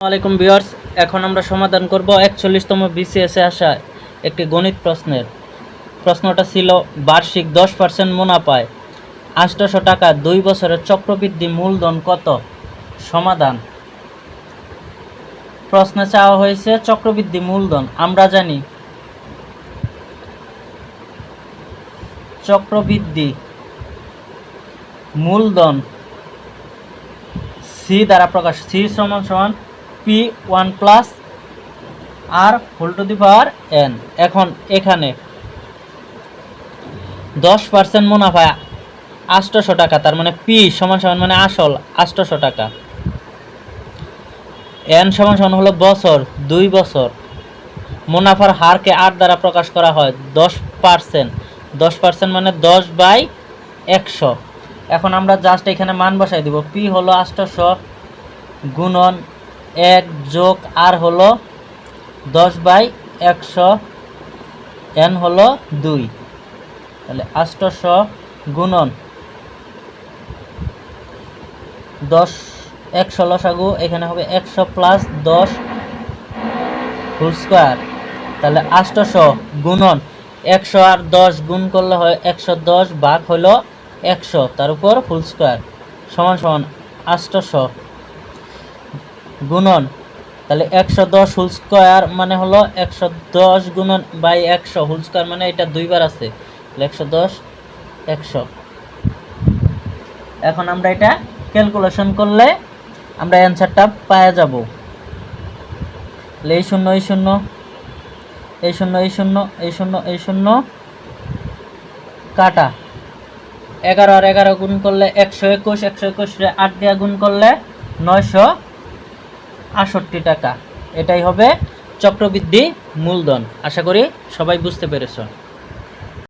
আলাইকুম ভিউয়ার্স, এখন আমরা সমাধান করব একচল্লিশতম বিসিএসে আসা একটি গণিত প্রশ্নের। প্রশ্নটা ছিল, বার্ষিক দশ পার্সেন্ট মুনাফায় আটশোশো টাকা দুই বছরের চক্রবৃদ্ধি মূলধন কত? সমাধান। প্রশ্নে চাওয়া হয়েছে, চক্রবৃদ্ধি মূলধন, আমরা জানি। চক্রবৃদ্ধি মূলধন সি দ্বারা প্রকাশ, সি সমান সমান P one plus r whole to the power n এখন এখানে দশ পার্সেন্ট মুনাফা আটশোশো টাকা, তার মানে পি সমান সমান মানে আসল আটশোশো টাকা। এন সমান সমান হলো বছর, দুই বছর। মুনাফার হারকে আট দ্বারা প্রকাশ করা হয়, দশ পার্সেন্ট দশ পার্সেন্ট মানে দশ বাই একশো। এখন আমরা জাস্ট এখানে মান বসাই দিব। পি হলো আটশোশো গুণন এক যোগ আর হলো দশ বাই একশো এন হলো দুই। তাহলে আটশোশো গুণন দশ একশো লসাগু এখানে হবে একশো প্লাস দশ হোল স্কোয়ার তাহলে আটশোশো গুণন একশো আর দশ গুণ করলে হয় একশো দশ ভাগ হলো একশো, তার উপর ফুল স্কোয়ার সমান সমান আটশোশো গুণন। তাহলে একশো দশ হোল স্কোয়ার মানে হলো একশো দশ গুণন বাই একশো। হোল স্কোয়ার মানে এটা দুইবার আছে। একশো দশ, একশো। এখন আমরা এটা ক্যালকুলেশন করলে আমরা অ্যান্সারটা পাওয়া যাব। এই শূন্য এই শূন্য এই শূন্য এই শূন্য এই শূন্য এই শূন্য কাটা। এগারো আর এগারো গুণ করলে একশো একুশ একশো একুশ আট দিয়ে গুণ করলে নয়শো আটষট্টি টাকা। এটাই হবে চক্রবৃদ্ধি মূলধন। আশা করি সবাই বুঝতে পেরেছ।